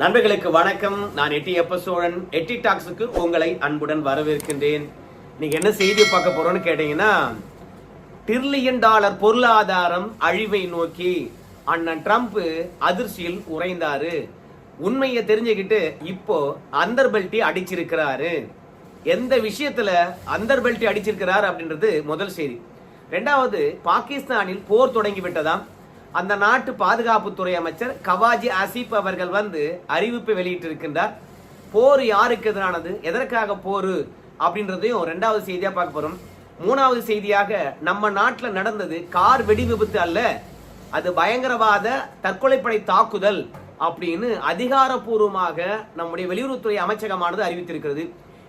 நண்பர்களுக்கு வணக்கம். நான் எட்டி எப்ப சோழன் எட்டி டாக்ஸுக்கு உங்களை அன்புடன் வரவேற்கின்றேன். நீங்க என்ன செய்தி பார்க்க போறோம்னு கேட்டீங்கன்னா டிரில்லியன் டாலர் பொருளாதாரம் அழிவை நோக்கி அண்ணன் ட்ரம்ப் அதிர்ச்சியில் உறைந்தாரு. உண்மையை தெரிஞ்சுக்கிட்டு இப்போ அந்தர்பெல்ட்டி அடிச்சிருக்கிறாரு. எந்த விஷயத்துல அந்தர்பெல்ட்டி அடிச்சிருக்கிறார் அப்படின்றது முதல் செய்தி. ரெண்டாவது பாகிஸ்தானில் போர் தொடங்கி விட்டதாம். அந்த நாட்டு பாதுகாப்புத்துறை அமைச்சர் கவாஜி ஆசிப் அவர்கள் வந்து அறிவிப்பு வெளியிட்டிருக்கின்றார். போர் யாருக்கு எதிரானது? எதற்காக போர்? அப்படின்றதையும் ரெண்டாவது செய்தியாக பார்க்க போறோம். மூணாவது செய்தியாக நம்ம நாட்டில் நடந்தது கார் வெடி விபத்து அல்ல அது பயங்கரவாத தற்கொலைப்படை தாக்குதல் அப்படின்னு அதிகாரப்பூர்வமாக நம்முடைய வெளியுறவுத்துறை அமைச்சகமானது அறிவித்திருக்கிறது.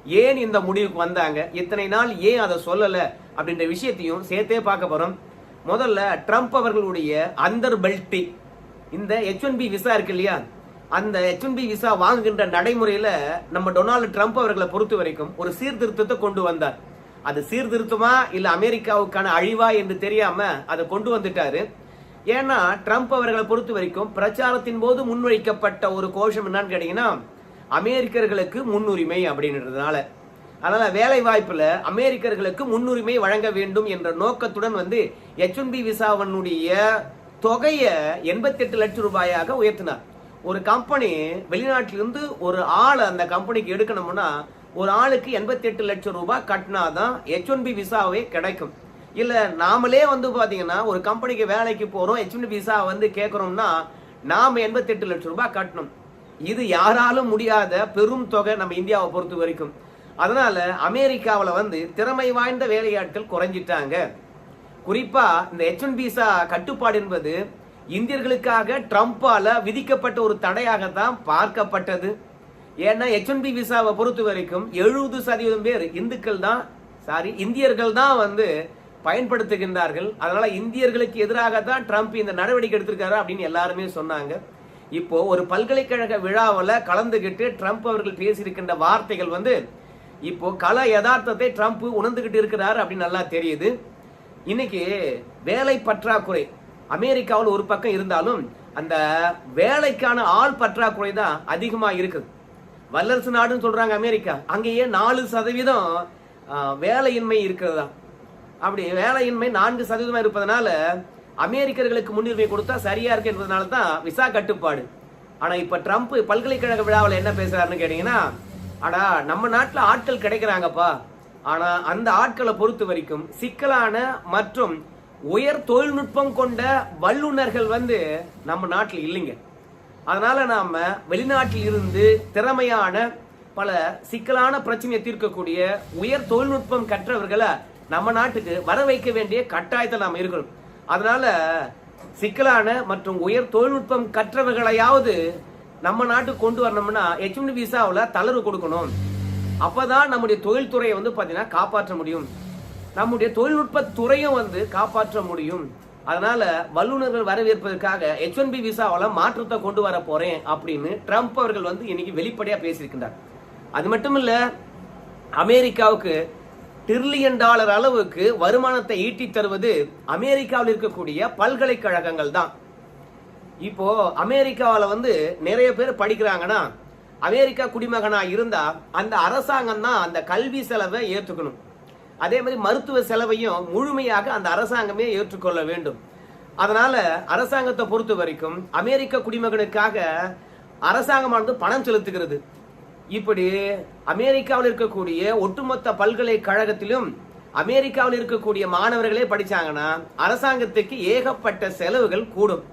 ஏன் இந்த முடிவுக்கு வந்தாங்க? இத்தனை நாள் ஏன் அதை சொல்லலை? அப்படின்ற விஷயத்தையும் சேர்த்தே பார்க்க போறோம். முதல்ல ட்ரம்ப் அவர்களுடைய அந்தர் பெல்ட்டி இந்த ஹெச் ஒன் பி விசா இருக்கு இல்லையா? அந்த ஹெச் ஒன் பி விசா வாங்குகின்ற நடைமுறையில நம்ம டொனால்டு ட்ரம்ப் அவர்களை பொறுத்த வரைக்கும் ஒரு சீர்திருத்தத்தை கொண்டு வந்தார். அது சீர்திருத்தமா இல்ல அமெரிக்காவுக்கான அழிவா என்று தெரியாம அதை கொண்டு வந்துட்டாரு. ஏன்னா ட்ரம்ப் அவர்களை பொறுத்த வரைக்கும் பிரச்சாரத்தின் போது முன்வைக்கப்பட்ட ஒரு கோஷம் என்னன்னு கேட்டீங்கன்னா அமெரிக்கர்களுக்கு முன்னுரிமை அப்படின்றதுனால. அதனால் வேலை வாய்ப்பில் அமெரிக்கர்களுக்கு முன்னுரிமை வழங்க வேண்டும் என்ற நோக்கத்துடன் வந்து எச் ஒன் பி விசாவனுடைய தொகையை எண்பத்தெட்டு லட்சம் ரூபாயாக உயர்த்தினார். ஒரு கம்பெனி வெளிநாட்டிலிருந்து ஒரு ஆள் அந்த கம்பெனிக்கு எடுக்கணும்னா ஒரு ஆளுக்கு எண்பத்தெட்டு லட்சம் ரூபாய் கட்டினாதான் எச் ஒன் பி விசாவே கிடைக்கும். இல்லை நாமளே வந்து பார்த்தீங்கன்னா ஒரு கம்பெனிக்கு வேலைக்கு போகிறோம் எச் ஒன் விசா வந்து கேட்குறோம்னா நாம் எண்பத்தெட்டு லட்சம் ரூபாய் கட்டணும். இது யாராலும் முடியாத பெரும் தொகை நம்ம இந்தியாவை பொறுத்த வரைக்கும். அதனால அமெரிக்காவில் வந்து திறமை வாய்ந்த வேலையாட்கள் குறைஞ்சிட்டாங்க. குறிப்பா இந்த எச் ஒன் விசா கட்டுப்பாடு என்பது இந்தியர்களுக்காக ட்ரம்ப்பால விதிக்கப்பட்ட ஒரு தடையாகத்தான் பார்க்கப்பட்டது. ஏன்னா எச் ஒன் பி விசாவை பொறுத்த வரைக்கும் எழுபது சதவீதம் பேர் இந்துக்கள் தான் சாரி இந்தியர்கள் தான் வந்து பயன்படுத்துகின்றார்கள். அதனால இந்தியர்களுக்கு எதிராக தான் ட்ரம்ப் இந்த நடவடிக்கை எடுத்திருக்காரு அப்படின்னு எல்லாருமே சொன்னாங்க. இப்போ ஒரு பல்கலைக்கழக விழாவில் கலந்துகிட்டு ட்ரம்ப் அவர்கள் பேசியிருக்கின்ற வார்த்தைகள் வந்து இப்போ கல யதார்த்தத்தை ட்ரம்ப் உணர்ந்துகிட்டு இருக்கிறார் அப்படின்னு நல்லா தெரியுது. இன்னைக்கு வேலை பற்றாக்குறை. அமெரிக்காவில் ஒரு பக்கம் இருந்தாலும் அந்த வேலைக்கான ஆள் பற்றாக்குறை தான் அதிகமாக இருக்குது வல்லரசு நாடுன்னு சொல்றாங்க அமெரிக்கா. அங்கேயே நாலு சதவீதம் வேலையின்மை இருக்கிறதா? அப்படி வேலையின்மை நான்கு சதவீதமாக இருப்பதனால அமெரிக்கர்களுக்கு முன்னுரிமை கொடுத்தா சரியா இருக்கு என்பதனால தான் விசா கட்டுப்பாடு. ஆனால் இப்போ ட்ரம்ப் பல்கலைக்கழக விழாவில் என்ன பேசுறாருன்னு கேட்டீங்கன்னா அடா நம்ம நாட்டில் ஆட்கள் கிடைக்கிறாங்கப்பா. ஆனால் அந்த ஆட்களை பொறுத்த வரைக்கும் சிக்கலான மற்றும் உயர் தொழில்நுட்பம் கொண்ட வல்லுநர்கள் வந்து நம்ம நாட்டில் இல்லைங்க. அதனால் நாம் வெளிநாட்டில் இருந்து திறமையான பல சிக்கலான பிரச்சனையை தீர்க்கக்கூடிய உயர் தொழில்நுட்பம் கற்றவர்களை நம்ம நாட்டுக்கு வர வைக்க வேண்டிய கட்டாயத்தில் நாம் இருக்கணும். அதனால் சிக்கலான மற்றும் உயர் தொழில்நுட்பம் கற்றவர்களையாவது நம்ம நாட்டுக்கு கொண்டு வரணும்னா எச் ஒன் விசாவில் தளர்வு கொடுக்கணும். அப்பதான் நம்முடைய தொழில்துறையை வந்து பார்த்தீங்கன்னா காப்பாற்ற முடியும். நம்முடைய தொழில்நுட்ப துறையும் வந்து காப்பாற்ற முடியும். அதனால வல்லுநர்கள் வரவேற்பதற்காக ஹெச் ஒன் பி விசாவில் மாற்றத்தை கொண்டு வர போறேன் அப்படின்னு ட்ரம்ப் அவர்கள் வந்து இன்னைக்கு வெளிப்படையா பேசியிருக்கின்றார். அது மட்டும் இல்ல அமெரிக்காவுக்கு டிரில்லியன் டாலர் அளவுக்கு வருமானத்தை ஈட்டி தருவது அமெரிக்காவில் இருக்கக்கூடிய பல்கலைக்கழகங்கள் தான். இப்போ அமெரிக்காவில் வந்து நிறைய பேர் படிக்கிறாங்கன்னா அமெரிக்கா குடிமகனாக இருந்தால் அந்த அரசாங்கம் தான் அந்த கல்வி செலவை ஏற்றுக்கணும். அதே மாதிரி மருத்துவ செலவையும் முழுமையாக அந்த அரசாங்கமே ஏற்றுக்கொள்ள வேண்டும். அதனால அரசாங்கத்தை பொறுத்த வரைக்கும் அமெரிக்க குடிமகனுக்காக அரசாங்கமானது பணம் செலுத்துகிறது. இப்படி அமெரிக்காவில் இருக்கக்கூடிய ஒட்டுமொத்த பல்கலைக்கழகத்திலும் அமெரிக்காவில் இருக்கக்கூடிய மாணவர்களே படிச்சாங்கன்னா அரசாங்கத்துக்கு ஏகப்பட்ட செலவுகள் கூடும்.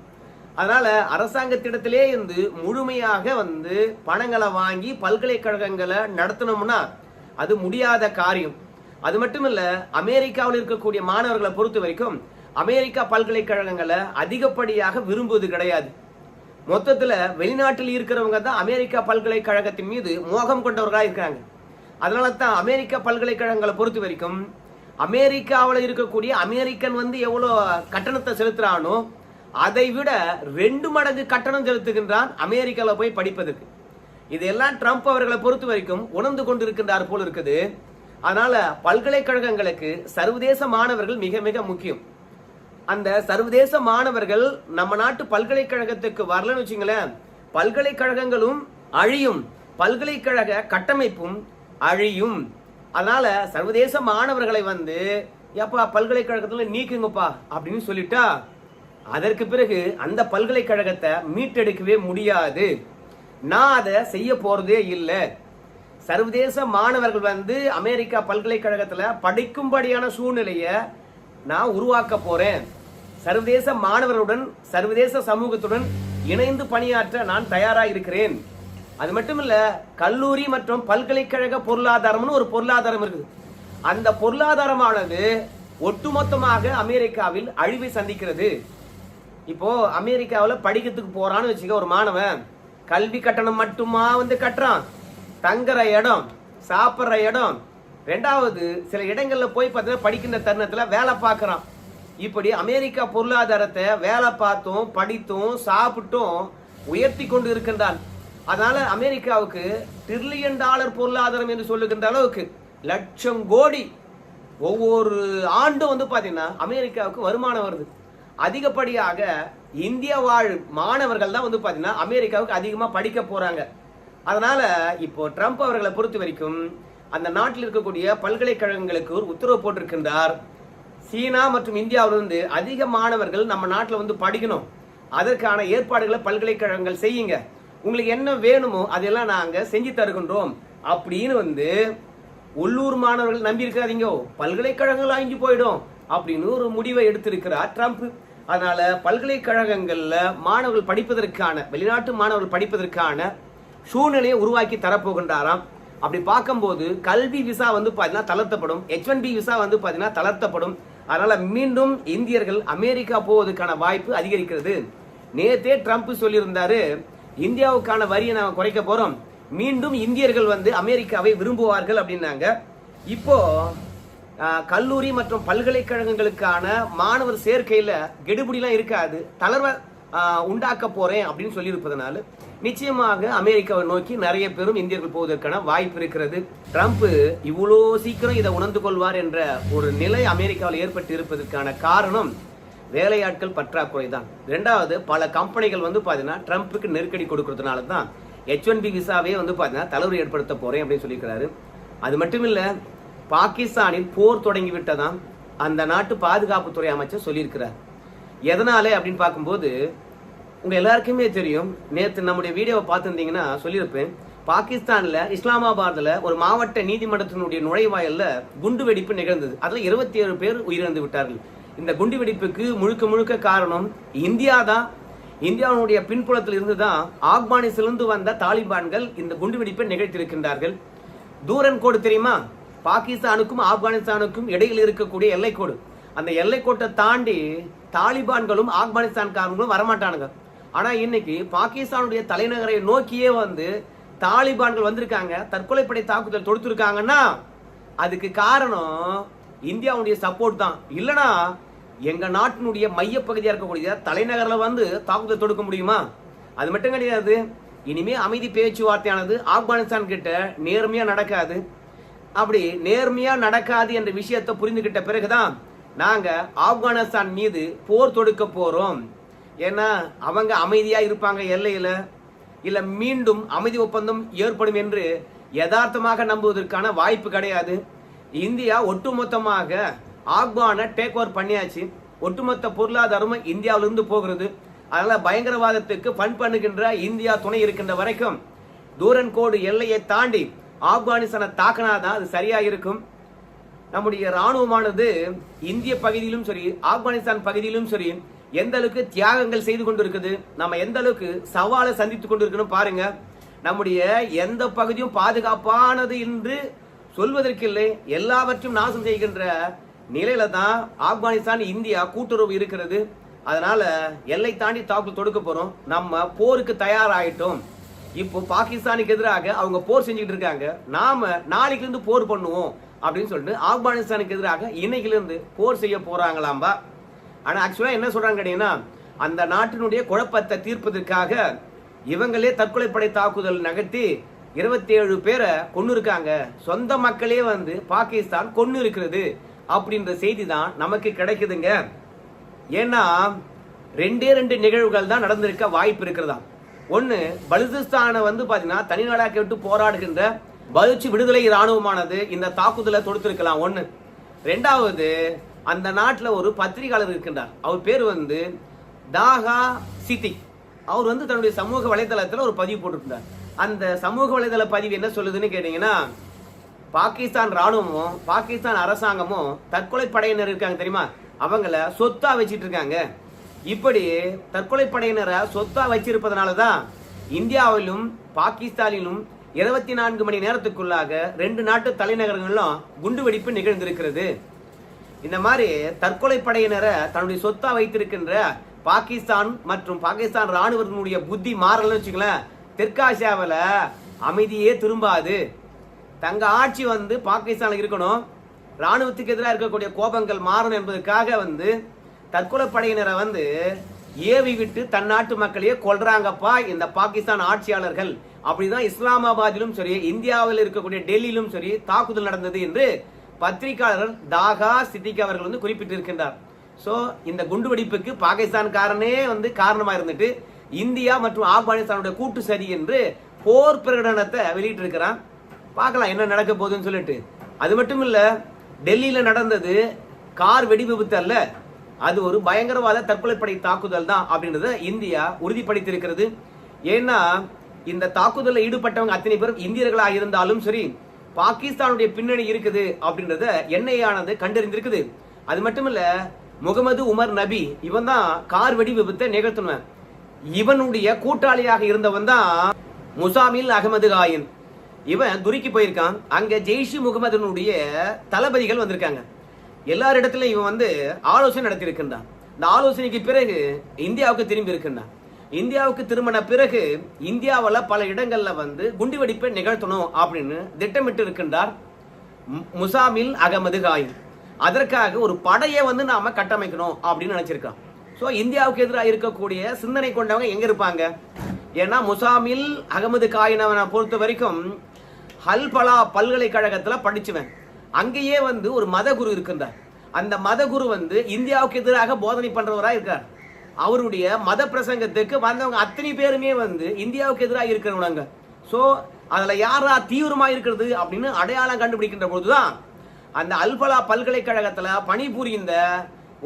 அதனால அரசாங்கத்திடத்திலே இருந்து முழுமையாக வந்து பணங்களை வாங்கி பல்கலைக்கழகங்களை நடத்தணும்னா அது முடியாத காரியம். அது மட்டும் இல்ல அமெரிக்காவில் இருக்கக்கூடிய மாணவர்களை பொறுத்த வரைக்கும் அமெரிக்கா பல்கலைக்கழகங்களை அதிகப்படியாக விரும்புவது கிடையாது. மொத்தத்துல வெளிநாட்டில் இருக்கிறவங்க தான் அமெரிக்கா பல்கலைக்கழகத்தின் மீது மோகம் கொண்டவர்களா இருக்கிறாங்க. அதனால தான் அமெரிக்கா பல்கலைக்கழகங்களை பொறுத்த வரைக்கும் அமெரிக்காவில் இருக்கக்கூடிய அமெரிக்கன் வந்து எவ்வளோ கட்டணத்தை செலுத்துறானோ அதை விட ரெண்டு மடங்கு கட்டணம் செலுத்துகின்றான் அமெரிக்காவில் போய் படிப்பதற்கு. இதெல்லாம் ட்ரம்ப் அவர்களை பொறுத்த வரைக்கும் உணர்ந்து கொண்டிருக்கின்றார் போல் இருக்குது. அதனால பல்கலைக்கழகங்களுக்கு சர்வதேச மாணவர்கள் மிக மிக முக்கியம். அந்த சர்வதேச மாணவர்கள் நம்ம நாட்டு பல்கலைக்கழகத்துக்கு வரலன்னு வச்சுங்களேன் பல்கலைக்கழகங்களும் அழியும் பல்கலைக்கழக கட்டமைப்பும் அழியும். அதனால சர்வதேச மாணவர்களை வந்து எப்பா பல்கலைக்கழகத்துல நீக்குங்கப்பா அப்படின்னு சொல்லிட்டா அதற்கு பிறகு அந்த பல்கலைக்கழகத்தை மீட்டெடுக்கவே முடியாது. நான் அதை செய்ய போறதே இல்லை. சர்வதேச மாணவர்கள் வந்து அமெரிக்கா பல்கலைக்கழகத்தில் படிக்கும்படியான சூழ்நிலையை நான் உருவாக்க போறேன். சர்வதேச மாணவர்களுடன் சர்வதேச சமூகத்துடன் இணைந்து பணியாற்ற நான் தயாராக இருக்கிறேன் அது மட்டும் இல்ல கல்லூரி மற்றும் பல்கலைக்கழக பொருளாதாரம்னு ஒரு பொருளாதாரம் இருக்குது. அந்த பொருளாதாரமானது ஒட்டுமொத்தமாக அமெரிக்காவில் அழிவை சந்திக்கிறது. இப்போ அமெரிக்காவில் படிக்கிறதுக்கு போறான்னு வச்சுக்க ஒரு மாணவன் கல்வி கட்டணம் மட்டுமா வந்து கட்டுறான்? தங்குற இடம் சாப்பிட்ற இடம். ரெண்டாவது சில இடங்களில் போய் பார்த்தீங்கன்னா படிக்கின்ற தருணத்தில் வேலை பார்க்குறான். இப்படி அமெரிக்கா பொருளாதாரத்தை வேலை பார்த்தும் படித்தும் சாப்பிட்டும் உயர்த்தி கொண்டு இருக்கின்றான். அதனால அமெரிக்காவுக்கு ட்ரில்லியன் டாலர் பொருளாதாரம் என்று சொல்லுகின்ற அளவுக்கு லட்சம் கோடி ஒவ்வொரு ஆண்டும் வந்து பார்த்தீங்கன்னா அமெரிக்காவுக்கு வருமானம் வருது. அதிகப்படியாக இந்திய வாழ் மாணவர்கள் தான் வந்து பார்த்தீங்கன்னா அமெரிக்காவுக்கு அதிகமாக படிக்க போகிறாங்க அதனால் இப்போ ட்ரம்ப் அவர்களை பொறுத்த வரைக்கும் அந்த நாட்டில் இருக்கக்கூடிய பல்கலைக்கழகங்களுக்கு ஒரு உத்தரவு போட்டிருக்கின்றார். சீனா மற்றும் இந்தியாவிலிருந்து அதிக மாணவர்கள் நம்ம நாட்டில் வந்து படிக்கணும். அதற்கான ஏற்பாடுகளை பல்கலைக்கழகங்கள் செய்யுங்க. உங்களுக்கு என்ன வேணுமோ அதெல்லாம் நாங்கள் செஞ்சு தருகின்றோம். அப்படின்னு வந்து உள்ளூர் மாணவர்கள் நம்பி இருக்காதீங்க பல்கலைக்கழகங்கள் அழிஞ்சு போயிடும் அப்படின்னு ஒரு முடிவை எடுத்திருக்கிறார் ட்ரம்ப். அதனால பல்கலைக்கழகங்களில் மாணவர்கள் படிப்பதற்கான வெளிநாட்டு மாணவர்கள் படிப்பதற்கான சூழ்நிலையை உருவாக்கி தரப்போகின்றாராம். அப்படி பார்க்கும்போது கல்வி விசா வந்து பார்த்தீங்கன்னா தளர்த்தப்படும். எச் ஒன் பி விசா வந்து பார்த்தீங்கன்னா தளர்த்தப்படும். அதனால மீண்டும் இந்தியர்கள் அமெரிக்கா போவதற்கான வாய்ப்பு அதிகரிக்கிறது. நேத்தே ட்ரம்ப் சொல்லியிருந்தாரு இந்தியாவுக்கான வரியை நாங்கள் குறைக்க போறோம். மீண்டும் இந்தியர்கள் வந்து அமெரிக்காவை விரும்புவார்கள் அப்படின்னாங்க. இப்போ கல்லூரி மற்றும் பல்கலைக்கழகங்களுக்கான மாணவர் சேர்க்கையில் கெடுபிடிலாம் இருக்காது. தளர்வை உண்டாக்க போகிறேன் அப்படின்னு சொல்லியிருப்பதனால நிச்சயமாக அமெரிக்காவை நோக்கி நிறைய பேரும் இந்தியர்கள் போவதற்கான வாய்ப்பு இருக்கிறது. ட்ரம்ப் இவ்வளோ சீக்கிரம் இதை உணர்ந்து கொள்வார் என்ற ஒரு நிலை அமெரிக்காவில் ஏற்பட்டு இருப்பதற்கான காரணம் வேலையாட்கள் பற்றாக்குறை தான் ரெண்டாவது பல கம்பெனிகள் வந்து பார்த்தீங்கன்னா ட்ரம்ப்புக்கு நெருக்கடி கொடுக்கறதுனால தான் ஹெச் ஒன் பி விசாவே வந்து பார்த்தீங்கன்னா தளர்வு ஏற்படுத்த போகிறேன் அப்படின்னு சொல்லியிருக்கிறாரு. அது மட்டும் இல்லை பாகிஸ்தானில் போர் தொடங்கிவிட்டதாம் அந்த நாட்டு பாதுகாப்புத்துறை அமைச்சர் சொல்லியிருக்கிறார். எதனாலே அப்படின்னு பார்க்கும்போது உங்கள் எல்லாருக்குமே தெரியும் நேற்று நம்முடைய வீடியோவை பார்த்துருந்தீங்கன்னா சொல்லியிருப்பேன். பாகிஸ்தானில் இஸ்லாமாபாத்தில் ஒரு மாவட்ட நீதிமன்றத்தினுடைய நுழைவாயில்ல குண்டு வெடிப்பு நிகழ்ந்தது. அதில் இருபத்தி ஏழு பேர் உயிரிழந்து விட்டார்கள். இந்த குண்டு வெடிப்புக்கு முழுக்க முழுக்க காரணம் இந்தியா தான். இந்தியாவுடைய பின்புலத்தில் இருந்து தான் ஆப்கானிஸ்திலிருந்து வந்த தாலிபான்கள் இந்த குண்டு வெடிப்பை நிகழ்த்தியிருக்கின்றார்கள். தூரன் கோடு தெரியுமா? பாகிஸ்தானுக்கும் ஆப்கானிஸ்தானுக்கும் இடையில் இருக்கக்கூடிய எல்லைக்கோடு. அந்த எல்லைக்கோட்டை தாண்டி தாலிபான்களும் ஆப்கானிஸ்தான்காரங்களும் வரமாட்டானுங்க. ஆனால் இன்னைக்கு பாகிஸ்தானுடைய தலைநகரை நோக்கியே வந்து தாலிபான்கள் வந்திருக்காங்க. தற்கொலைப்படை தாக்குதல் தொடுத்துருக்காங்கன்னா அதுக்கு காரணம் இந்தியாவுடைய சப்போர்ட் தான். இல்லைன்னா எங்கள் நாட்டினுடைய மையப்பகுதியாக இருக்கக்கூடிய தலைநகரில் வந்து தாக்குதல் தொடுக்க முடியுமா? அது மட்டும் கிடையாது. இனிமே அமைதி பேச்சுவார்த்தையானது ஆப்கானிஸ்தான் கிட்ட நேர்மையாக நடக்காது. அப்படி நேர்மையா நடக்காது என்ற விஷயத்தை புரிந்துகிட்ட பிறகுதான் நாங்க ஆப்கானிஸ்தான் மீது போர் தொடுக்க போறோம். ஏன்னா அவங்க அமைதியா இருப்பாங்க எல்லையில. இல்ல மீண்டும் அமைதி ஒப்பந்தம் ஏற்படும் என்று யதார்த்தமாக நம்புவதற்கான வாய்ப்பு கிடையாது. இந்தியா ஒட்டுமொத்தமாக ஆப்கானை டேக் ஓவர் பண்ணியாச்சு. ஒட்டுமொத்த பொருளாதாரமும் இந்தியாவிலிருந்து போகிறது. அதனால பயங்கரவாதத்துக்கு ஃபண்ட் பண்ணுகின்ற இந்தியா துணை இருக்கின்ற வரைக்கும் தூரன் கோடு எல்லையை தாண்டி ஆப்கானிஸ்தானை தாக்கினாதான் அது சரியா இருக்கும் நம்முடைய ராணுவமானது இந்திய பகுதியிலும் சரி ஆப்கானிஸ்தான் பகுதியிலும் சரி எந்த அளவுக்கு தியாகங்கள் செய்து கொண்டிருக்குது நம்ம எந்த அளவுக்கு சவாலை சந்தித்து கொண்டிருக்கணும் பாருங்க. நம்முடைய எந்த பகுதியும் பாதுகாப்பானது என்று சொல்வதற்கில்லை எல்லாவற்றையும் நாசம் செய்கின்ற நிலையில தான் ஆப்கானிஸ்தான் இந்தியா கூட்டுறவு இருக்கிறது. அதனால எல்லை தாண்டி தாக்குதல் தொடுக்க போறோம். நம்ம போருக்கு தயாராகிட்டோம் இப்போ பாகிஸ்தானுக்கு எதிராக அவங்க போர் செஞ்சுக்கிட்டு இருக்காங்க. நாம நாளைக்கு இருந்து போர் பண்ணுவோம் அப்படின்னு சொல்லிட்டு ஆப்கானிஸ்தானுக்கு எதிராக இன்னைக்குல இருந்து போர் செய்ய போறாங்களாம்பா. ஆனா ஆக்சுவலா என்ன சொல்றாங்க கேட்டீங்கன்னா அந்த நாட்டினுடைய குழப்பத்தை தீர்ப்பதற்காக இவங்களே தற்கொலைப்படை தாக்குதல் நகர்த்தி இருபத்தி ஏழு பேரை கொண்டு இருக்காங்க சொந்த மக்களே வந்து பாகிஸ்தான் கொண்டு இருக்கிறது அப்படின்ற செய்தி தான் நமக்கு கிடைக்குதுங்க. ஏன்னா ரெண்டே ரெண்டு நிகழ்வுகள் தான் நடந்திருக்க வாய்ப்பு இருக்கிறதா ஒன்று பலுசிஸ்தானை வந்து பார்த்தீங்கன்னா தனிநாடாக விட்டு போராடுகின்ற பலுச்சு விடுதலை இராணுவமானது இந்த தாக்குதலை தொடுத்திருக்கலாம். ஒன்று ரெண்டாவது அந்த நாட்டில் ஒரு பத்திரிகையாளர் இருக்கின்றார். அவர் பேர் வந்து தாகா சித்தி. அவர் வந்து தன்னுடைய சமூக வலைதளத்தில் ஒரு பதிவு போட்டிருந்தார். அந்த சமூக வலைதள பதிவு என்ன சொல்லுதுன்னு கேட்டிங்கன்னா பாகிஸ்தான் ராணுவமும் பாகிஸ்தான் அரசாங்கமும் தற்கொலை படையினர் இருக்காங்க தெரியுமா? அவங்கள சொத்தா வச்சிட்டு இருக்காங்க. இப்படி தற்கொலை படையினரை சொத்தா வச்சிருப்பதனால தான் இந்தியாவிலும் பாகிஸ்தானிலும் இருபத்தி நான்கு மணி நேரத்துக்குள்ளாக ரெண்டு நாட்டு தலைநகரங்களிலும் குண்டுவெடிப்பு நிகழ்ந்திருக்கிறது. இந்த மாதிரி தற்கொலை படையினரை தன்னுடைய சொத்தா வைத்திருக்கின்ற பாகிஸ்தான் மற்றும் பாகிஸ்தான் ராணுவத்தினுடைய புத்தி மாறலன்னு வச்சுங்களேன் தெற்காசியாவில் அமைதியே திரும்பாது. தங்க ஆட்சி வந்து பாகிஸ்தானில் இருக்கணும். ராணுவத்துக்கு எதிராக இருக்கக்கூடிய கோபங்கள் மாறணும் என்பதற்காக வந்து தற்கொலை படையினரை வந்து ஏவி விட்டு தன் நாட்டு மக்களையே கொள்றாங்கப்பா இந்த பாகிஸ்தான் ஆட்சியாளர்கள். அப்படிதான் இஸ்லாமாபாத்திலும் சரி இந்தியாவில் இருக்கக்கூடிய டெல்லியிலும் சரி தாக்குதல் நடந்தது என்று பத்திரிகையாளர் தாகா சித்திக் அவர்கள் வந்து குறிப்பிட்டிருக்கின்றார். ஸோ இந்த குண்டுவெடிப்புக்கு பாகிஸ்தான்காரனே வந்து காரணமாக இருந்துட்டு இந்தியா மற்றும் ஆப்கானிஸ்தானுடைய கூட்டு சரி என்று போர் பிரகடனத்தை வெளியிட்டிருக்கிறான். பார்க்கலாம் என்ன நடக்க போகுதுன்னு சொல்லிட்டு. அது மட்டும் இல்லை டெல்லியில் நடந்தது கார் வெடி விபத்து அல்ல. அது ஒரு பயங்கரவாத தற்கொலைப்படை தாக்குதல் தான் அப்படின்றத இந்தியா உறுதிப்படுத்தியிருக்கிறது. ஏன்னா இந்த தாக்குதலில் ஈடுபட்டவங்க அத்தனை பேரும் இந்தியர்களாக இருந்தாலும் சரி பாகிஸ்தானுடைய பின்னணி இருக்குது அப்படின்றத எண்ணெயானது கண்டறிந்திருக்குது. அது மட்டும் இல்ல முகமது உமர் நபி இவன் தான் கார் வெடி விபத்தை நிகழ்த்தினவன். இவனுடைய கூட்டாளியாக இருந்தவன் தான் முசாமில் அகமது காயின். இவன் துருக்கி போயிருக்கான். அங்க ஜெய்ஷி முகமதுனுடைய தளபதிகள் வந்திருக்காங்க. எல்லாரிடத்திலும் இவன் வந்து ஆலோசனை நடத்தியிருக்கின்றான். இந்த ஆலோசனைக்கு பிறகு இந்தியாவுக்கு திரும்பி இருக்கின்றான். இந்தியாவுக்கு திரும்பின பிறகு இந்தியாவில் பல இடங்களில் வந்து குண்டுவெடிப்பை நிகழ்த்தணும் அப்படின்னு திட்டமிட்டு இருக்கின்றார் முசாமில் அகமது காயின் அதற்காக ஒரு படையை வந்து நாம கட்டமைக்கணும் அப்படின்னு நினைச்சிருக்கான். ஸோ இந்தியாவுக்கு எதிராக இருக்கக்கூடிய சிந்தனை கொண்டவங்க எங்க இருப்பாங்க? ஏன்னா முசாமில் அகமது காயினவனை பொறுத்த வரைக்கும் ஹல்பலா பல்கலைக்கழகத்தில் படிச்சுவேன். அங்கேயே வந்து ஒரு மதகுரு இருக்கின்றார். அந்த மதகுரு வந்து இந்தியாவுக்கு எதிராக போதனை பண்றவராக இருக்கார். அவருடைய மத பிரசங்கத்துக்கு வந்தவங்க அத்தனை பேருமே வந்து இந்தியாவுக்கு எதிராக இருக்கிறவங்க. ஸோ அதில் யாரா தீவிரமாக இருக்கிறது அப்படின்னு அடையாளம் கண்டுபிடிக்கின்ற பொழுதுதான் அந்த அல்பலா பல்கலைக்கழகத்தில் பணிபுரிந்த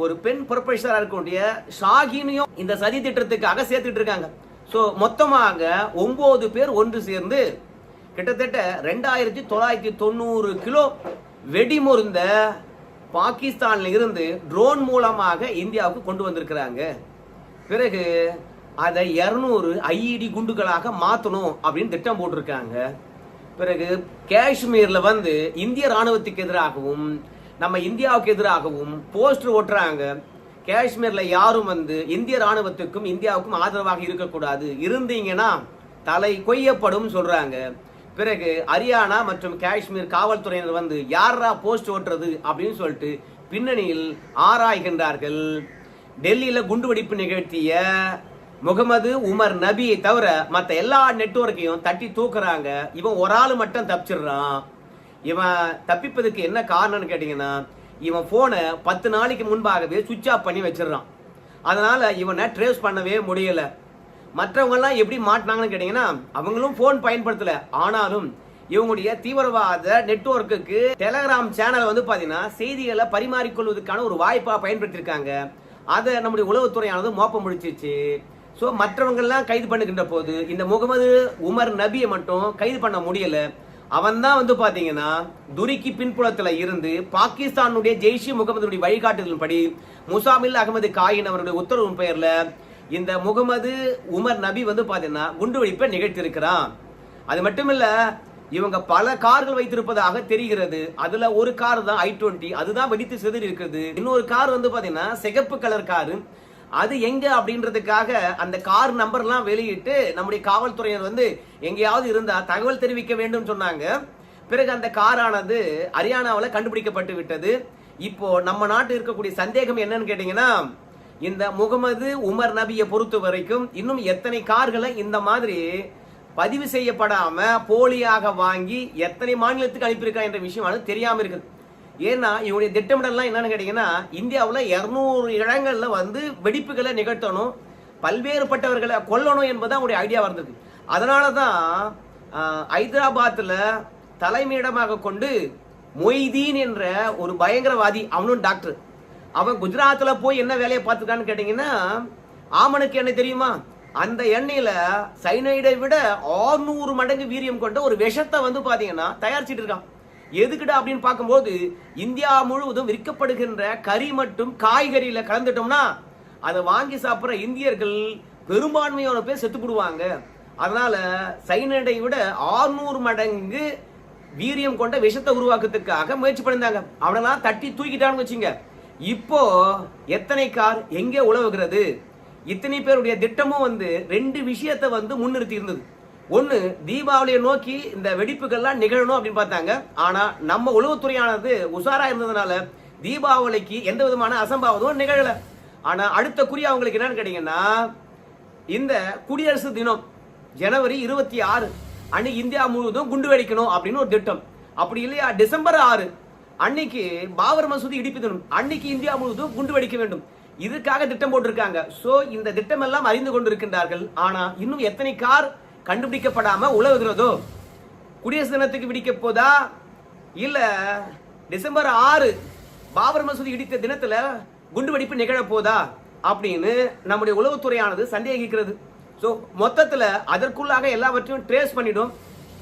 ஒரு பெண் ப்ரொஃபஸரா இருக்கக்கூடிய ஷாகினியும் இந்த சதி திட்டத்துக்காக சேர்த்துட்டு இருக்காங்க. ஸோ மொத்தமாக ஒன்பது பேர் ஒன்று சேர்ந்து கிட்டத்தட்ட ரெண்டாயிரத்தி தொள்ளாயிரத்தி தொண்ணூறு கிலோ வெடிமருந்த பாகிஸ்தான்ல இருந்து ட்ரோன் மூலமாக இந்தியாவுக்கு கொண்டு வந்திருக்கிறாங்க. பிறகு அதை இரநூறு ஐஇடி குண்டுகளாக மாற்றணும் அப்படின்னு திட்டம் போட்டிருக்காங்க. பிறகு காஷ்மீர்ல வந்து இந்திய ராணுவத்துக்கு எதிராகவும் நம்ம இந்தியாவுக்கு எதிராகவும் போஸ்டர் ஓட்டுறாங்க காஷ்மீர்ல யாரும் வந்து இந்திய ராணுவத்துக்கும் இந்தியாவுக்கும் ஆதரவாக இருக்கக்கூடாது. இருந்தீங்கன்னா தலை கொய்யப்படும் சொல்றாங்க. பிறகு ஹரியானா மற்றும் காஷ்மீர் காவல்துறையினர் வந்து யாரா போஸ்ட் ஓட்டுறது? அப்படின்னு சொல்லிட்டு பின்னணியில் ஆராய்கின்றார்கள். டெல்லியில் குண்டுவெடிப்பு நிகழ்த்திய முகமது உமர் நபியை தவிர மற்ற எல்லா நெட்வொர்க்கையும் தட்டி தூக்குறாங்க. இவன் ஒரு ஆள் மட்டும் தப்பிச்சிடுறான். இவன் தப்பிப்பதுக்கு என்ன காரணம்னு கேட்டிங்கன்னா இவன் ஃபோனை பத்து நாளைக்கு முன்பாகவே சுவிட்ச் ஆஃப் பண்ணி வச்சிடுறான். அதனால் இவனை ட்ரேஸ் பண்ணவே முடியலை. மற்றவங்க எல்லாம் எப்படி மாட்டினாங்கன்னு கேட்டீங்கன்னா அவங்களும் போன் பயன்படுத்தல. ஆனாலும் இவங்களுடைய தீவிரவாத நெட்வொர்க்குக்கு டெலகிராம் சேனல் வந்து பார்த்தீங்கன்னா செய்திகளை பரிமாறிக்கொள்வதற்கான ஒரு வாய்ப்பாக பயன்படுத்தியிருக்காங்க. அதை நம்முடைய உளவுத்துறையானது மோப்பம் முடிச்சிச்சு ஸோ மற்றவங்கெல்லாம் கைது பண்ணுகின்ற போது இந்த முகமது உமர் நபியை மட்டும் கைது பண்ண முடியல. அவன் தான் வந்து பார்த்தீங்கன்னா துருக்கி பின்புலத்தில் இருந்து பாகிஸ்தானுடைய ஜெய்ஷி முகமதுடைய வழிகாட்டுதலின்படி முசாமில் அகமது காயின் அவருடைய உத்தரவின் பெயரில் இந்த முகமது உமர் நபி வந்து பாத்தீங்கன்னா குண்டுவெடிப்பை நிகழ்த்தியிருக்கிறான். அது மட்டுமில்ல இவங்க பல கார்கள் வைத்திருப்பதாக தெரிகிறது. அதுல ஒரு கார் தான் ஐ டுவெண்ட்டி. அதுதான் வெடித்து செதறி இருக்கிறது இன்னொரு கார் வந்து பாத்தீங்கன்னா சிகப்பு கலர் காரு. அது எங்க அப்படின்றதுக்காக அந்த கார் நம்பர்லாம் வெளியிட்டு நம்முடைய காவல்துறையினர் வந்து எங்கேயாவது இருந்தா தகவல் தெரிவிக்க வேண்டும் சொன்னாங்க. பிறகு அந்த காரானது ஹரியானாவில் கண்டுபிடிக்கப்பட்டு விட்டது. இப்போ நம்ம நாட்டு இருக்கக்கூடிய சந்தேகம் என்னன்னு கேட்டீங்கன்னா இந்த முகமது உமர் நபியை பொறுத்த வரைக்கும் இன்னும் எத்தனை கார்களை இந்த மாதிரி பதிவு செய்யப்படாம போலியாக வாங்கி எத்தனை மாநிலத்துக்கு அனுப்பியிருக்கா என்ற விஷயம் அது தெரியாம இருக்குது. ஏன்னா இவனுடைய திட்டமிடல்லாம் என்னன்னு கேட்டீங்கன்னா இந்தியாவில் இரநூறு இடங்கள்ல வந்து வெடிப்புகளை நிகழ்த்தணும் பல்வேறுபட்டவர்களை கொல்லணும் என்பது அவருடைய ஐடியா வந்தது அதனால தான் ஹைதராபாத்தில் தலைமையிடமாக கொண்டு மொய்தீன் என்ற ஒரு பயங்கரவாதி அவனும் டாக்டர். அவன் குஜராத்தில் போய் என்ன வேலையை பார்த்துருக்கான்னு கேட்டிங்கன்னா ஆமனுக்கு எண்ணெய் தெரியுமா? அந்த எண்ணெயில் சைனைடை விட 600 மடங்கு வீரியம் கொண்ட ஒரு விஷத்தை வந்து பார்த்தீங்கன்னா தயாரிச்சிட்டு இருக்கான். எதுக்குடா அப்படின்னு பார்க்கும்போது இந்தியா முழுவதும் விற்கப்படுகின்ற கறி மற்றும் காய்கறியில் கலந்துட்டோம்னா அதை வாங்கி சாப்பிட்ற இந்தியர்கள் பெரும்பான்மையான பேர் செத்து போடுவாங்க. அதனால சைனடை விட 600 மடங்கு வீரியம் கொண்ட விஷத்தை உருவாக்குறதுக்காக முயற்சி பண்ணிருந்தாங்க. அவனெல்லாம் தட்டி தூக்கிட்டான்னு வச்சுங்க. இப்போ எத்தனை கார் எங்கே உழவுகிறது? இத்தனை பேருடைய திட்டமும் வந்து ரெண்டு விஷயத்தை வந்து முன்னிறுத்தி இருந்தது. ஒண்ணு தீபாவளியை நோக்கி இந்த வெடிப்புகள்லாம் நிகழணும் அப்படின்னு பார்த்தாங்க. ஆனா நம்ம உளவுத்துறையானது உஷாராக இருந்ததுனால தீபாவளிக்கு எந்த விதமான அசம்பாவதும் நிகழல. ஆனா அடுத்த குறி அவங்களுக்கு என்னன்னு கேட்டீங்கன்னா இந்த குடியரசு தினம் ஜனவரி இருபத்தி ஆறு அன்னைக்கு இந்தியா முழுவதும் குண்டு வெடிக்கணும் அப்படின்னு ஒரு திட்டம். அப்படி இல்லையா? டிசம்பர் ஆறு அன்னைக்கு பாபர் மசூதி இடிப்பு அன்னைக்கு இந்தியா முழுவதும் குண்டு வெடிக்க வேண்டும். இதுக்காக திட்டம் போட்டிருக்காங்க. சோ இந்த திட்டம் எல்லாம் அறிந்து கொண்டிருக்கின்றார்கள். ஆனா இன்னும் எத்தனை கார் கண்டுபிடிக்கப்படாம உழவுகிறதோ? குடியரசு தினத்துக்கு விடிக்க போதா? இல்ல டிசம்பர் ஆறு பாபர் மசூதி இடித்த தினத்துல குண்டு வெடிப்பு நிகழ போதா? அப்படின்னு நம்முடைய உளவுத்துறையானது சந்தேகிக்கிறது. ஸோ மொத்தத்தில் அதற்குள்ளாக எல்லாவற்றையும் ட்ரேஸ் பண்ணிடும்.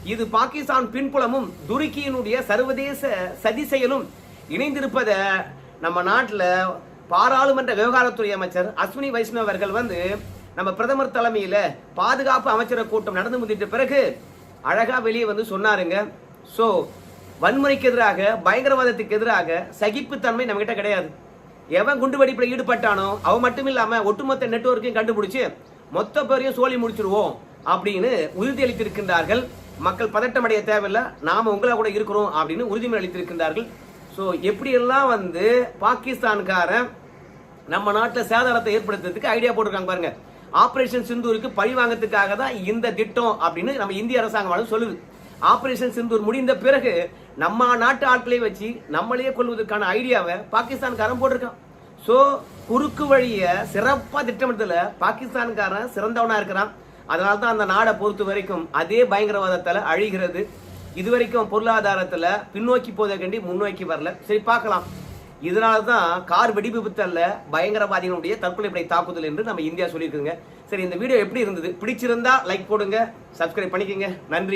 இது பாகிஸ்தான் பின்புலமும் துருக்கியினுடைய சர்வதேச சதி செயலும் இணைந்திருப்பத நம்ம நாட்டில் பாராளுமன்ற விவகாரத்துறை அமைச்சர் அஸ்வினி வைஷ்ணவ் அவர்கள் வந்து நம்ம பிரதமர் தலைமையில் பாதுகாப்பு அமைச்சர கூட்டம் நடந்து முடித்த பிறகு அழகா வெளியே வந்து சொன்னாருங்க. ஸோ வன்முறைக்கு எதிராக பயங்கரவாதத்துக்கு எதிராக சகிப்புத்தன்மை நம்ம கிட்ட கிடையாது. எவன் குண்டு வெடிப்பில் ஈடுபட்டானோ அவன் மட்டும் இல்லாமல் ஒட்டுமொத்த நெட்வொர்க்கையும் கண்டுபிடிச்சு மொத்த பேரையும் சோழி முடிச்சிருவோம் அப்படின்னு உறுதியளித்திருக்கின்றார்கள். மக்கள் பதட்டம் அடைய தேவையில்லை நாம உங்களா கூட இருக்கிறோம் அப்படின்னு உறுதிமொழி அளித்திருக்கின்றார்கள். ஸோ எப்படியெல்லாம் வந்து பாகிஸ்தான்காரன் நம்ம நாட்டில் சேதாரத்தை ஏற்படுத்துறதுக்கு ஐடியா போட்டிருக்காங்க பாருங்க. ஆபரேஷன் சிந்தூருக்கு பழி வாங்கறதுக்காக தான் இந்த திட்டம் அப்படின்னு நம்ம இந்திய அரசாங்கம் சொல்லுது. ஆபரேஷன் சிந்தூர் முடிந்த பிறகு நம்ம நாட்டு ஆட்களை வச்சு நம்மளையே கொள்வதற்கான ஐடியாவை பாகிஸ்தான்காரன் போட்டிருக்கான். ஸோ குறுக்கு வழியை சிறப்பாக திட்டமிட்டதில் பாகிஸ்தான்காரன் சிறந்தவனாக இருக்கிறான். அதனால தான் அந்த நாடை பொறுத்த வரைக்கும் அதே பயங்கரவாதத்தில் அழிகிறது. இது வரைக்கும் பின்னோக்கி போதை கண்டி முன்னோக்கி வரல. சரி பார்க்கலாம். இதனால தான் கார் வெடிவிபத்து விபத்தல்ல பயங்கரவாதிகளுடைய தற்கொலைப்படை தாக்குதல் என்று நம்ம இந்தியா சொல்லியிருக்குங்க சரி இந்த வீடியோ எப்படி இருந்தது? பிடிச்சிருந்தா லைக் போடுங்க சப்ஸ்கிரைப் பண்ணிக்கோங்க. நன்றி.